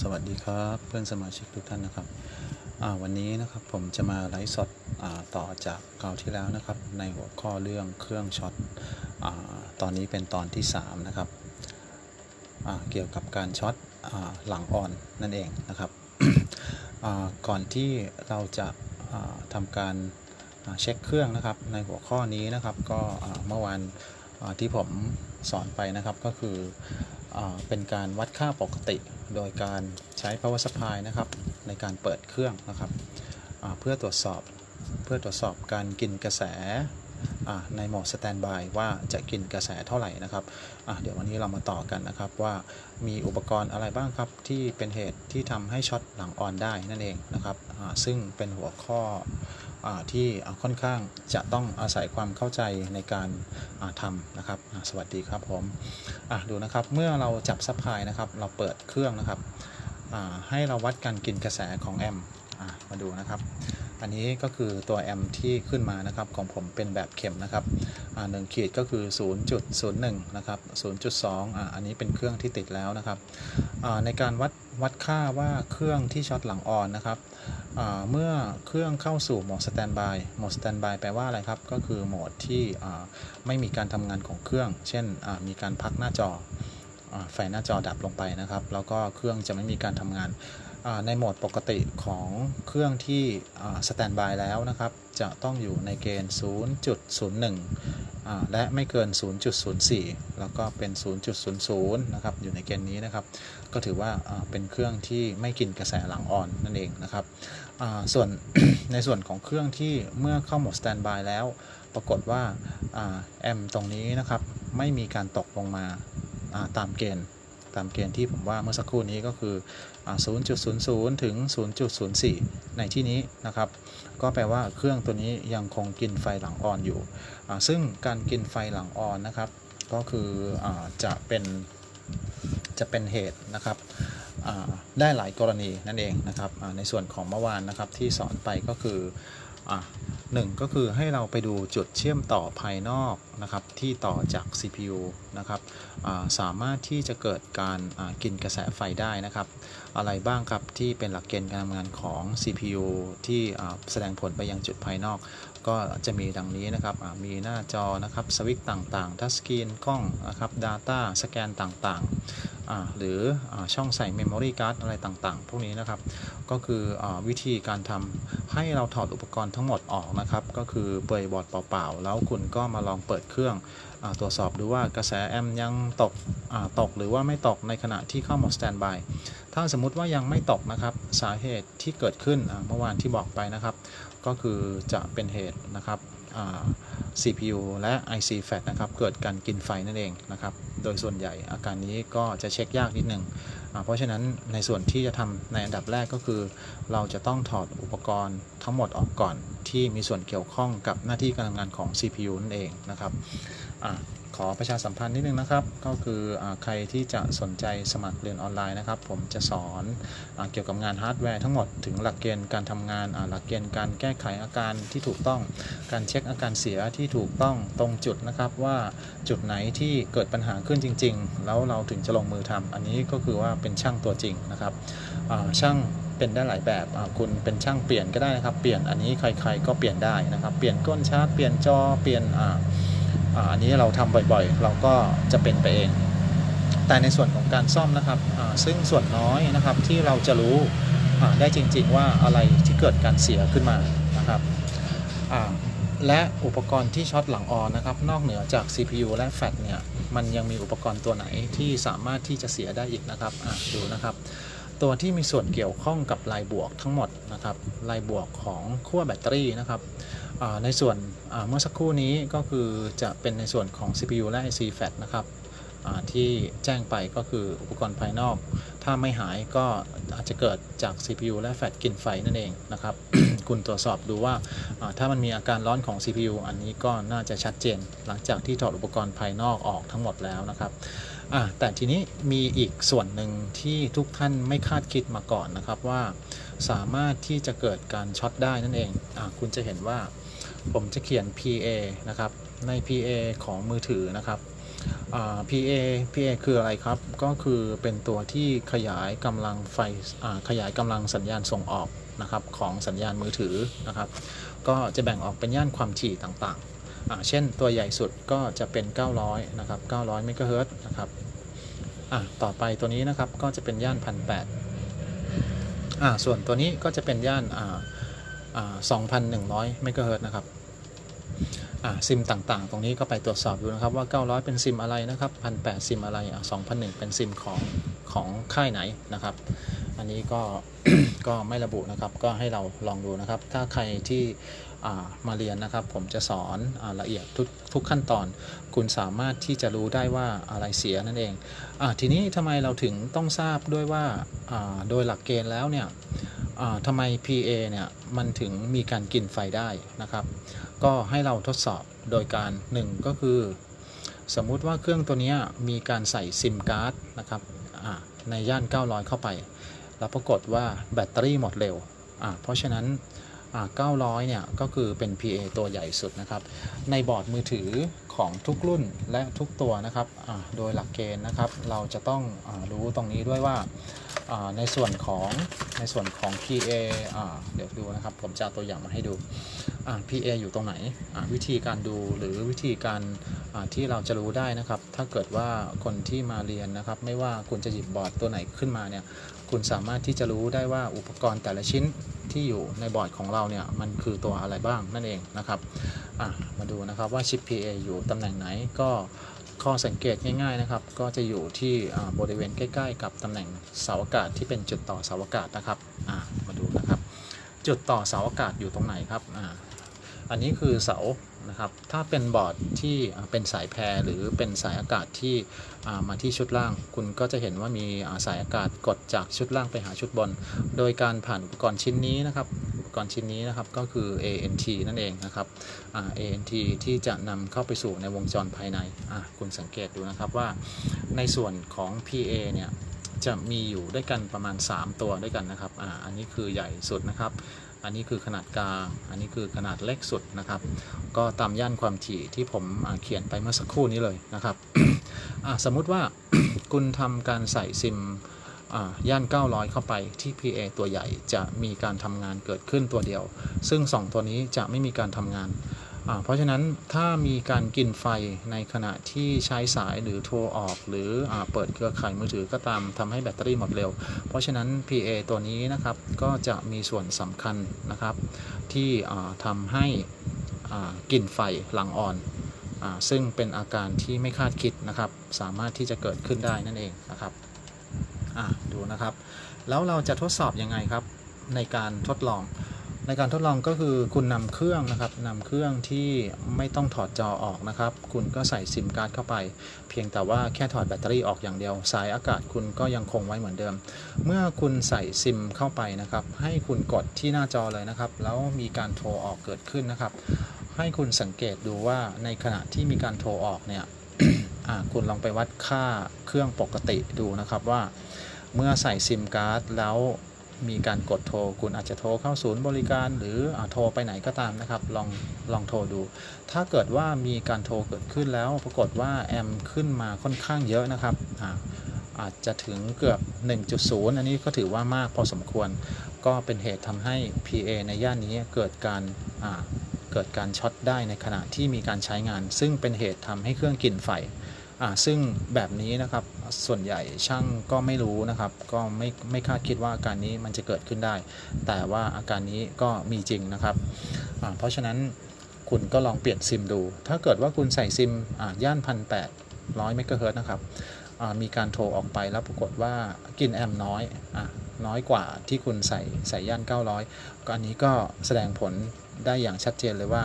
สวัสดีครับเพื่อนสมาชิกทุกท่านนะครับวันนี้นะครับผมจะมาไลฟ์สดต่อจากคราวที่แล้วนะครับ ในหัวข้อเรื่องเครื่องช็อตอตอนนี้เป็นตอนที่ 3 นะครับเกี่ยวกับการช็อตอหลังอ่อนนั่นเองนะครับก่อนที่เราจะอ่าทำการเช็คเครื่องนะครับ ในหัวข้อนี้นะครับก็เมื่อวานที่ผมสอนไปนะครับก็คือ เป็นการวัดค่าปกติ โดยการใช้ power supply นะครับในการเปิดเครื่องนะครับเพื่อตรวจสอบเพื่อตรวจสอบการกินกระแสในโหมด standby ว่าจะกินกระแสเท่าไหร่นะครับเดี๋ยววันนี้เรามาต่อกันนะครับว่ามีอุปกรณ์อะไรบ้างครับที่เป็นเหตุที่ทำให้ช็อตหลังออนได้นั่นเองนะครับซึ่งเป็นหัวข้อ ที่ค่อนข้างจะต้องอาศัยความเข้าใจในการาทำนะครับสวัสดีครับผมดูนะครับเมื่อเราจับซัพพลายนะครับเราเปิดเครื่องนะครับให้เราวัดการกินกระแสของแอมป์มาดูนะครับ อันนี้ก็คือตัวแอมป์ที่ขึ้นมานะครับของผมเป็นแบบเข็มนะครับหนึ่งขีดก็คือ 0.01 นะครับ 0.2อ,อันนี้เป็นเครื่องที่ติดแล้วนะครับในการวัด วัดค่าว่าเครื่องที่ช็อตหลังออนนะครับเมื่อเครื่องเข้าสู่โหมดสแตนบายโหมดสแตนบายแปลว่าอะไรครับ ก็คือโหมดที่ไม่มีการทำงานของเครื่อง เช่นมีการพักหน้าจออไฟหน้าจอดับลงไปนะครับ แล้วก็เครื่องจะไม่มีการทำงานในโหมดปกติของเครื่องที่สแตนบายแล้วนะครับ จะต้องอยู่ในเกณฑ์ 0.01อ่า และไม่เกิน 0.04 แล้วก็เป็น 0.00 นะครับ อยู่ในเกณฑ์นี้นะครับ ก็ถือว่าเป็นเครื่องที่ไม่กินกระแสหลังอ่อนนั่นเองนะครับ ส่วนในส่วนของเครื่องที่เมื่อเข้าโหมดสแตนบายแล้ว ปรากฏว่าแอมตรงนี้นะครับ ไม่มีการตกลงมาตามเกณฑ์ ตามเกณฑ์ที่ผมว่าเมื่อสักครู่นี้ก็คือ 0.00 ถึง 0.04 ในที่นี้นะครับ ก็แปลว่าเครื่องตัวนี้ยังคงกินไฟหลังออนอยู่ ซึ่งการกินไฟหลังออนนะครับ ก็คืออจะเป็นจะเป็นเหตุนะครับได้หลายกรณีนั่นเองนะครับในส่วนของเมื่อวานนะครับที่สอนไปก็คือ หนึ่งก็คือให้เราไปดูจุดเชื่อมต่อภายนอกนะครับที่ต่อจาก CPU นะครับสามารถที่จะเกิดการกินกระแสไฟได้นะครับ อะไรบ้างครับที่เป็นหลักเกณฑ์การทำงานของ CPU ที่แสดงผลไปยังจุดภายนอก ก็จะมีดังนี้นะครับมีหน้าจอนะครับสวิตต่างๆ ทัชสกรีนกล้องนะครับ Data สแกนต่างๆ หรืออช่องใส่ Memory Card อะไรต่างๆ พวกนี้นะครับ ก็คืออวิธีการทำให้เราถอดอุปกรณ์ทั้งหมดออกนะครับ ก็คือเปลือยบอร์ดเปล่าๆ แล้วคุณก็มาลองเปิดเครื่องอตรวจสอบดูว่ากระแสแอมป์ยังตกตกหรือว่าไม่ตกในขณะที่เข้าหมดสแตนบายถ้าสมมุติว่ายังไม่ตกนะครับ สาเหตุที่เกิดขึ้นเมื่อวานที่บอกไปนะครับ ก็คือจะเป็นเหตุนะครับ CPU และ IC FAT นะครับเกิดการกินไฟนั่นเองนะครับโดยส่วนใหญ่อาการนี้ก็จะเช็คยากนิดหนึ่งเพราะฉะนั้นในส่วนที่จะทำในอันดับแรกก็คือ เราจะต้องถอดอุปกรณ์ทั้งหมดออกก่อนที่มีส่วนเกี่ยวข้องกับหน้าที่การทำงานของ CPU นั่นเองนะครับ ขอประชาสัมพันธ์นิดนึงนะครับ ก็คืออใครที่จะสนใจสมัครเรียนออนไลน์นะครับ ผมจะสอนอเกี่ยวกับงานฮาร์ดแวร์ทั้งหมดถึงหลักเกณฑ์การทำงานหลักเกณฑ์การแก้ไขอาการที่ถูกต้อง การเช็คอาการเสียที่ถูกต้องตรงจุดนะครับว่าจุดไหนที่เกิดปัญหาขึ้นจริง ๆ แล้วเราถึงจะลงมือทำอันนี้ก็คือว่าเป็นช่างตัวจริงนะครับช่างเป็นได้หลายแบบ คุณเป็นช่างเปลี่ยนก็ได้นะครับ เปลี่ยนอันนี้ใครๆก็เปลี่ยนได้นะครับ เปลี่ยนก้นชาร์จ เปลี่ยนจอ เปลี่ยน อันนี้เราทำบ่อยๆ เราก็จะเป็นไปเอง แต่ในส่วนของการซ่อมนะครับซึ่งส่วนน้อยนะครับที่เราจะรู้ได้จริงๆว่าอะไรที่เกิดการเสียขึ้นมานะครับและอุปกรณ์ที่ช็อตหลังออนนะครับ นอกเหนือจาก CPU และ FAT เนี่ยมันยังมีอุปกรณ์ตัวไหนที่สามารถที่จะเสียได้อีกนะครับดูนะครับ ตัวที่มีส่วนเกี่ยวข้องกับลายบวกทั้งหมดนะครับลายบวกของขั้วแบตเตอรี่นะครับ ในส่วนเมื่อสักครู่นี้ก็คือจะเป็นในส่วนของ CPU และ IC FAT นะครับที่แจ้งไปก็คืออุปกรณ์ภายนอก ถ้าไม่หายก็อาจจะเกิดจาก CPU และ FAT กินไฟนั่นเองนะครับ คุณตรวจสอบดูว่าถ้ามันมีอาการร้อนของ CPU อันนี้ก็น่าจะชัดเจน หลังจากที่ถอดอุปกรณ์ภายนอกออกทั้งหมดแล้วนะครับแต่ทีนี้มีอีกส่วนหนึ่งที่ทุกท่านไม่คาดคิดมาก่อนนะครับว่า สามารถที่จะเกิดการช็อตได้นั่นเองอคุณจะเห็นว่า ผมจะเขียน PA นะครับ ใน PA ของมือถือนะครับ PA PA คืออะไรครับ ก็คือเป็นตัวที่ขยายกำลังไฟขยายกำลังสัญญาณส่งออกนะครับของสัญญาณมือถือนะครับ ก็จะแบ่งออกเป็นย่านความถี่ต่างๆ เช่นตัวใหญ่สุดก็จะเป็น 900 นะครับ 900เมกะเฮิรตนะครับต่อไปตัวนี้นะครับก็จะเป็นย่าน1,800ส่วนตัวนี้ก็จะเป็นย่าน2,100เมกะเฮิรตนะครับ ซิมต่างๆ ตรงนี้ก็ไปตรวจสอบดูนะครับว่า 900 เป็นซิมอะไรนะครับ1,800ซิมอะไรอะ2,001 เป็นซิมของของค่ายไหนนะครับ อันนี้ก็ก็ไม่ระบุนะครับ ก็ให้เราลองดูนะครับ ถ้าใครที่มาเรียนนะครับ ผมจะสอนอละเอียดทุกทุกขั้นตอน คุณสามารถที่จะรู้ได้ว่าอะไรเสียนั่นเองอทีนี้ทำไมเราถึงต้องทราบด้วยว่าโดยหลักเกณฑ์แล้วเนี่ยทำไม PA เนี่ยมันถึงมีการกินไฟได้นะครับ ก็ให้เราทดสอบโดยการ 1 ก็คือ สมมุติว่าเครื่องตัวนี้มีการใส่ซิมการ์ดนะครับอ่าในย่าน 900 เข้าไป แล้วปรากฏว่าแบตเตอรี่หมดเร็วอ่าเพราะฉะนั้นอ่า900 เนี่ย ก็คือเป็น PA ตัวใหญ่สุดนะครับ ในบอร์ดมือถือของทุกรุ่นและทุกตัวนะครับอ่าโดยหลักเกณฑ์นะครับ เราจะต้องอารู้ตรงนี้ด้วยว่าอ่าในส่วนของในส่วนของ PA อ่าเดี๋ยวดูนะครับ ผมจะตัวอย่างมาให้ดูอ่า PA อยู่ตรงไหนอ่าวิธีการดูหรือวิธีการอ่าที่เราจะรู้ได้นะครับ ถ้าเกิดว่าคนที่มาเรียนนะครับ ไม่ว่าคุณจะหยิบบอร์ดตัวไหนขึ้นมาเนี่ย คุณสามารถที่จะรู้ได้ว่าอุปกรณ์แต่ละชิ้นที่อยู่ในบอร์ดของเราเนี่ยมันคือตัวอะไรบ้างนั่นเองนะครับมาดูนะครับว่าชิป PA อยู่ตำแหน่งไหนก็ข้อสังเกตง่ายๆนะครับ ก็จะอยู่ที่บริเวณใกล้ ๆ กับตำแหน่งเสาอากาศที่เป็นจุดต่อเสาอากาศนะครับมาดูนะครับ จุดต่อเสาอากาศอยู่ตรงไหนครับออันนี้คือเสา นะครับ ถ้าเป็นบอร์ดที่เป็นสายแพรหรือเป็นสายอากาศที่มาที่ชุดล่าง คุณก็จะเห็นว่ามีสายอากาศกดจากชุดล่างไปหาชุดบน โดยการผ่านอุปกรณ์ชิ้นนี้นะครับ อุปกรณ์ชิ้นนี้นะครับก็คือ ANT นั่นเองนะครับ ANT ที่จะนำเข้าไปสู่ในวงจรภายในคุณสังเกตดูนะครับว่า ในส่วนของ PA เนี่ยจะมีอยู่ด้วยกันประมาณ 3 ตัวด้วยกันนะครับออันนี้คือใหญ่สุดนะครับ อันนี้คือขนาดกลาง อันนี้คือขนาดเล็กสุดนะครับ ก็ตามย่านความถี่ที่ผมเขียนไปเมื่อสักครู่นี้เลยนะครับ สมมุติว่าคุณทำการใส่ซิมอ่าย่าน 900 เข้าไปที่ PA ตัวใหญ่จะมีการทำงานเกิดขึ้นตัวเดียว ซึ่ง 2 ตัวนี้จะไม่มีการทำงาน เพราะฉะนั้นถ้ามีการกินไฟในขณะที่ใช้สายหรือโทรออก หรืออเปิดเครือข่ายมือถือก็ตามทำให้แบตเตอรี่หมดเร็ว เพราะฉะนั้น PA ตัวนี้นะครับก็จะมีส่วนสำคัญนะครับ ที่อ่าทำให้กินไฟหลังอ่อนอซึ่งเป็นอาการที่ไม่คาดคิดนะครับ สามารถที่จะเกิดขึ้นได้นั่นเองนะครับดูนะครับ แล้วเราจะทดสอบยังไงครับในการทดลอง ในการทดลองก็คือคุณนำเครื่องนะครับนำเครื่องที่ไม่ต้องถอดจอออกนะครับ คุณก็ใส่ซิมการ์ดเข้าไป เพียงแต่ว่าแค่ถอดแบตเตอรี่ออกอย่างเดียว สายอากาศคุณก็ยังคงไว้เหมือนเดิม เมื่อคุณใส่ซิมเข้าไปนะครับ ให้คุณกดที่หน้าจอเลยนะครับ แล้วมีการโทรออกเกิดขึ้นนะครับ ให้คุณสังเกตดูว่าในขณะที่มีการโทรออกเนี่ยคุณลองไปวัดค่าเครื่องปกติดูนะครับว่า เมื่อใส่ซิมการ์ดแล้ว มีการกดโทร คุณอาจจะโทรเข้าศูนย์บริการ หรืออโทรไปไหนก็ตามนะครับ ลองลองโทรดู ถ้าเกิดว่ามีการโทรเกิดขึ้นแล้วปรากฏว่าแอมขึ้นมาค่อนข้างเยอะนะครับอาอาจจะถึงเกือบ 1.0 อันนี้ก็ถือว่ามากพอสมควร ก็เป็นเหตุทำให้ PA ในย่านนี้เกิดการเกิดการช็อตได้ในขณะที่มีการใช้งาน ซึ่งเป็นเหตุทำให้เครื่องกินไฟ ซึ่งแบบนี้นะครับส่วนใหญ่ช่างก็ไม่รู้นะครับ ก็ไม่ไม่คาดคิดว่าอาการนี้มันจะเกิดขึ้นได้ แต่ว่าอาการนี้ก็มีจริงนะครับ เพราะฉะนั้นคุณก็ลองเปลี่ยนซิมดู ถ้าเกิดว่าคุณใส่ซิมย่านพันแปดร้อยเมกะเฮิรตซ์นะครับมีการโทรออกไปแล้วปรากฏว่ากินแอมน้อยอน้อยกว่าที่คุณใส่ใส่ย่าน 900ก็อันนี้ก็แสดงผลได้อย่างชัดเจนเลยว่า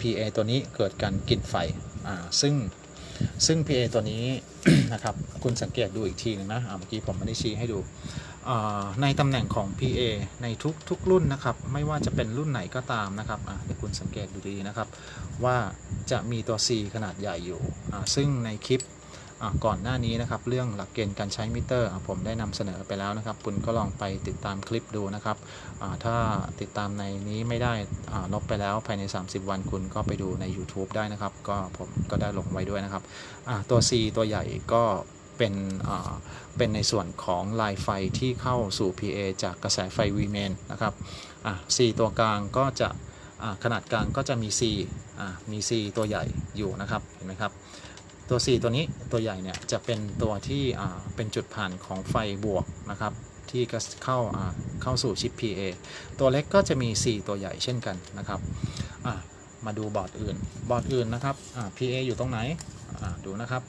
PA ตัวนี้เกิดการกินไฟซึ่ง ซึ่ง PA ตัวนี้นะครับ คุณสังเกตดูอีกทีหนึงนะเมื่อกี้ผมไม่ได้ชี้ให้ดูในตำแหน่งของ PA ในทุกทุกรุ่นนะครับ ไม่ว่าจะเป็นรุ่นไหนก็ตามนะครับเดี๋ยวคุณสังเกตดูดีนะครับ ว่าจะมีตัว C ขนาดใหญ่อยู่ ซึ่งในคลิป ก่อนหน้านี้นะครับเรื่องหลักเกณฑ์การใช้มิเตอร์ผมได้นำเสนอไปแล้วนะครับ คุณก็ลองไปติดตามคลิปดูนะครับถ้าติดตามในนี้ไม่ได้ลบไปแล้วภายใน 30 วันคุณก็ไปดูใน YouTube ได้นะครับ ก็ผมก็ได้ลงไว้ด้วยนะครับตัว C ตัวใหญ่ก็เป็นเป็นในส่วนของลายไฟที่เข้าสู่ PA จากกระแสไฟ V main นะครับ C ตัวกลางก็จะขนาดกลางก็จะมี C มี C ตัวใหญ่อยู่นะครับ เห็นไหมครับ ตัว4ตัวนี้ตัวใหญ่เนี่ยจะเป็นตัวที่เป็นจุดผ่านของไฟบวกนะครับที่กระเข้าเข้าสู่ชิป PA ตัวเล็กก็จะมี 4 ตัวใหญ่เช่นกันนะครับมาดูบอร์ดอื่น บอร์ดอื่นนะครับอ PA อยู่ตรงไหนดูนะครับ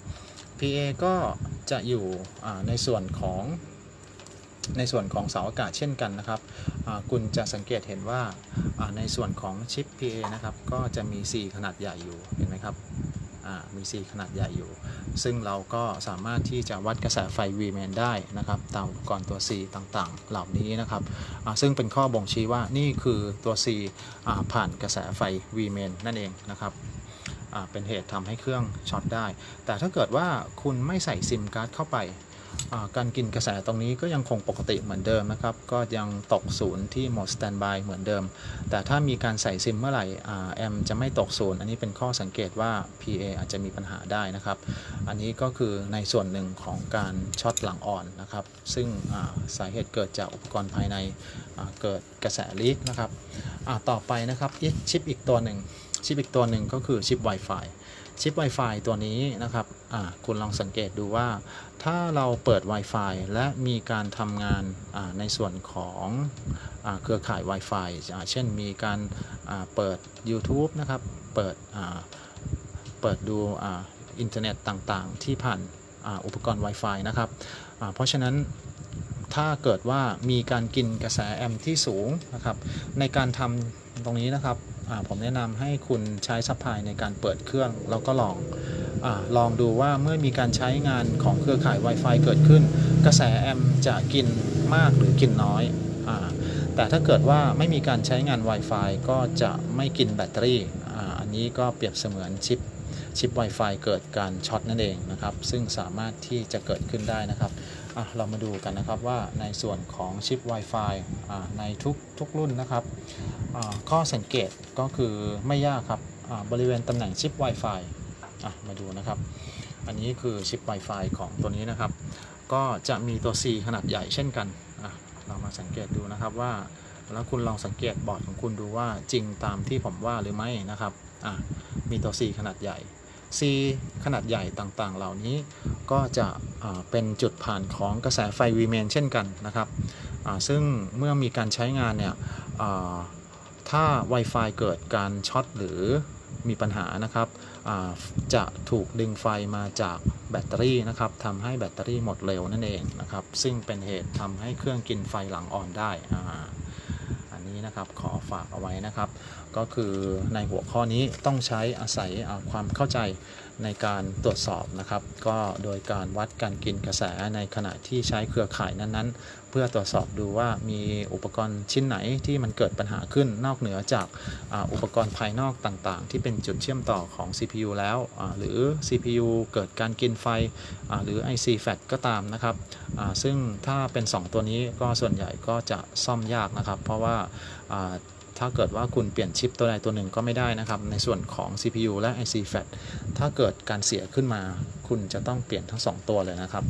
PA ก็จะอยู่ในส่วนของในส่วนของเสาอากาศเช่นกันนะครับคุณจะสังเกตเห็นว่าในส่วนของชิป PA นะครับก็จะมี 4 ขนาดใหญ่อยู่เห็นไหมครับ มี C ขนาดใหญ่อยู่ ซึ่งเราก็สามารถที่จะวัดกระแสไฟ Vman ได้นะครับตามอุปกรณ์ตัว C ต่างๆ เหล่านี้นะครับซึ่งเป็นข้อบ่งชี้ว่านี่คือตัว C ผ่านกระแสไฟ Vman นั่นเองนะครับเป็นเหตุทำให้เครื่องช็อตได้ แต่ถ้าเกิดว่าคุณไม่ใส่ซิมการ์ดเข้าไป การกินกระแสตรงนี้ก็ยังคงปกติเหมือนเดิมนะครับ ก็ยังตกศูนย์ที่โหมดสแตนบายเหมือนเดิม แต่ถ้ามีการใส่ซิมเมื่อไหร่แอมจะไม่ตกศูนย์ อันนี้เป็นข้อสังเกตว่า PA อาจจะมีปัญหาได้นะครับ อันนี้ก็คือในส่วนหนึ่งของการช็อตหลังอ่อนนะครับ ซึ่งาสาเหตุเกิดจากอุปกรณ์ภายในเกิดกระแสลีกนะครับต่อไปนะครับอีกชิปอีกตัวหนึ่งชิปอีกตัวหนึ่งก็คือชิป Wi-Fi ชิป Wi-Fi ตัวนี้นะครับคุณลองสังเกตดูว่า ถ้าเราเปิด Wi-Fi และมีการทำงานในส่วนของอเครือข่าย Wi-Fi เช่นมีการาเปิด YouTube นะครับ เปิดเปิดดูอินเทอร์เน็ตต่างๆ ที่ผ่านอ,อุปกรณ์ Wi-Fi นะครับเพราะฉะนั้นถ้าเกิดว่ามีการกินกระแสแอมป์ที่สูงนะครับในการทำตรงนี้นะครับ ผมแนะนำให้คุณใช้ซัพพลายในการเปิดเครื่อง แล้วก็ลองอลองดูว่าเมื่อมีการใช้งานของเครือข่าย Wi-Fi เกิดขึ้น กระแสแอมจะกินมากหรือกินน้อยอแต่ถ้าเกิดว่าไม่มีการใช้งาน Wi-Fi ก็จะไม่กินแบตเตอรี่ออันนี้ก็เปรียบเสมือนชิปชิป Wi-Fi เกิดการช็อตนั่นเองนะครับ ซึ่งสามารถที่จะเกิดขึ้นได้นะครับ เรามาดูกันนะครับว่าในส่วนของชิป Wi-Fi ในทุกทุกรุ่นนะครับข้อสังเกตก็คือไม่ยากครับบริเวณตำแหน่งชิป Wi-Fi มาดูนะครับ อันนี้คือชิป Wi-Fi ของตัวนี้นะครับ ก็จะมีตัว C ขนาดใหญ่เช่นกันเรามาสังเกตดูนะครับว่าแล้วคุณลองสังเกตบอร์ดของคุณดูว่าจริงตามที่ผมว่าหรือไม่นะครับมีตัว C ขนาดใหญ่ C ขนาดใหญ่ต่างๆ เหล่านี้ก็จะเป็นจุดผ่านของกระแสไฟ V main เช่นกันนะครับซึ่งเมื่อมีการใช้งานเนี่ยถ้า Wi-Fi เกิดการช็อตหรือมีปัญหานะครับจะถูกดึงไฟมาจากแบตเตอรี่นะครับทำให้แบตเตอรี่หมดเร็วนั่นเองนะครับ ซึ่งเป็นเหตุทำให้เครื่องกินไฟหลังอ่อนได้ นี้นะครับขอฝากเอาไว้นะครับ ก็คือในหัวข้อนี้ต้องใช้อาศัยความเข้าใจในการตรวจสอบนะครับ ก็โดยการวัดการกินกระแสในขณะที่ใช้เครือข่ายนั้นๆ พื่อตรวจสอบดูว่ามีอุปกรณ์ชิ้นไหนที่มันเกิดปัญหาขึ้นนอกเหนือจากอาอุปกรณ์ภายนอกต่างๆ ที่เป็นจุดเชื่อมต่อของ CPU แล้ว หรือ CPU เกิดการกินไฟ หรือ IC FAT ก็ตามนะครับ ซึ่งถ้าเป็น 2 ตัวนี้ก็ส่วนใหญ่ก็จะซ่อมยากนะครับ เพราะว่าอ่า ถ้าเกิดว่าคุณเปลี่ยนชิปตัวใดตัวหนึ่งก็ไม่ได้นะครับ ในส่วนของ CPU และ IC FAT ถ้าเกิดการเสียขึ้นมา คุณจะต้องเปลี่ยนทั้ง 2 ตัวเลยนะครับ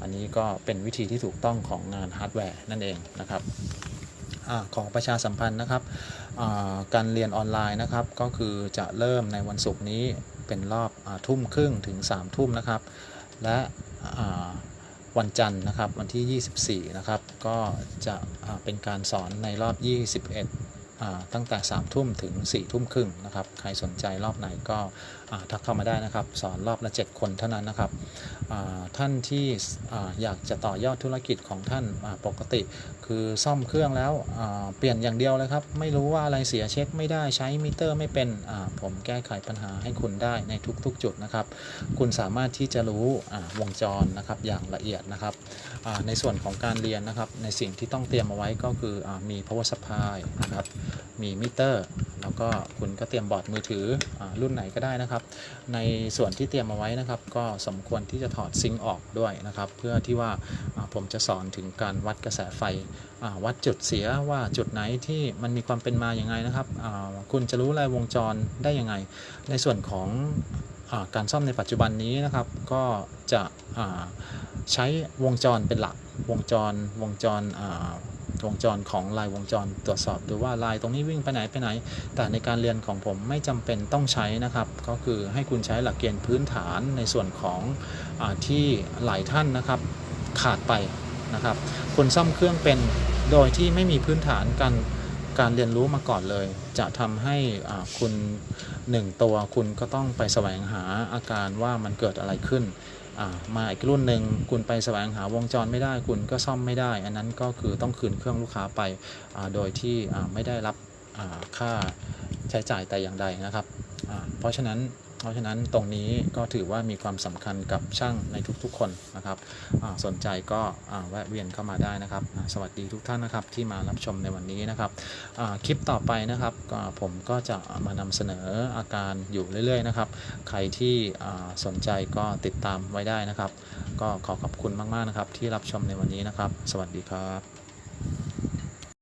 อันนี้ก็เป็นวิธีที่ถูกต้องของงานฮาร์ดแวร์นั่นเองนะครับอของประชาสัมพันธ์นะครับ การเรียนออนไลน์นะครับ ก็คือจะเริ่มในวันศุกร์นี้เป็นรอบอทุ่มครึ่งถึง3ทุ่มนะครับ และวันจันทร์นะครับวันที่ 24 นะครับ ก็จะเป็นการสอนในรอบ 21อ่า ตั้งแต่3ามทุ่มถึง4ี่ทุ่มครึ่งนะครับ ใครสนใจรอบไหนก็ทักเข้ามาได้นะครับ สอนรอบละ 7 คนเท่านั้นนะครับ ท่านที่ออยากจะต่อยอดธุรกิจของท่านปกติ คือซ่อมเครื่องแล้วเปลี่ยนอย่างเดียวเลยครับ ไม่รู้ว่าอะไรเสียเช็คไม่ได้ใช้มิเตอร์ไม่เป็นผมแก้ไขปัญหาให้คุณได้ในทุกๆ จุดนะครับ คุณสามารถที่จะรู้วงจรนะครับอย่างละเอียดนะครับ ในส่วนของการเรียนนะครับ ในสิ่งที่ต้องเตรียมเอาไว้ก็คืออมี power supply นะครับ มีมิเตอร์ แล้วก็คุณก็เตรียมบอร์ดมือถืออรุ่นไหนก็ได้นะครับ ในส่วนที่เตรียมเอาไว้นะครับ ก็สมควรที่จะถอดซิงออกด้วยนะครับ เพื่อที่ว่าผมจะสอนถึงการวัดกระแสไฟ วัดจุดเสียว่าจุดไหนที่มันมีความเป็นมาอย่างไงนะครับ คุณจะรู้รายวงจรได้ยังไง ในส่วนของ การซ่อมในปัจจุบันนี้นะครับ ก็จะใช้วงจรเป็นหลักวงจรวงจรวงจรของลายวงจรตรวจสอบดูว่าลายตรงนี้วิ่งไปไหนไปไหน แต่ในการเรียนของผมไม่จำเป็นต้องใช้นะครับ ก็คือให้คุณใช้หลักเกณฑ์พื้นฐานในส่วนของอที่หลายท่านนะครับขาดไปนะครับคุณซ่อมเครื่องเป็นโดยที่ไม่มีพื้นฐานการ การเรียนรู้มาก่อนเลย จะทำให้คุณหนึ่งตัวคุณก็ต้องไปแสวงหาอาการว่ามันเกิดอะไรขึ้น มาอีกรุ่นหนึ่งคุณไปแสวงหาวงจรไม่ได้ คุณก็ซ่อมไม่ได้ อันนั้นก็คือต้องคืนเครื่องลูกค้าไปโดยที่ไม่ได้รับค่าใช้จ่ายแต่อย่างใดนะครับ เพราะฉะนั้น เพราะฉะนั้นตรงนี้ก็ถือว่ามีความสำคัญกับช่างในทุกๆคนนะครับสนใจก็แวะเวียนเข้ามาได้นะครับ สวัสดีทุกท่านนะครับที่มารับชมในวันนี้นะครับคลิปต่อไปนะครับผมก็จะมานำเสนออาการอยู่เรื่อยๆนะครับ ใครที่สนใจก็ติดตามไว้ได้นะครับ ก็ขอขอบคุณมากๆนะครับที่รับชมในวันนี้นะครับ สวัสดีครับ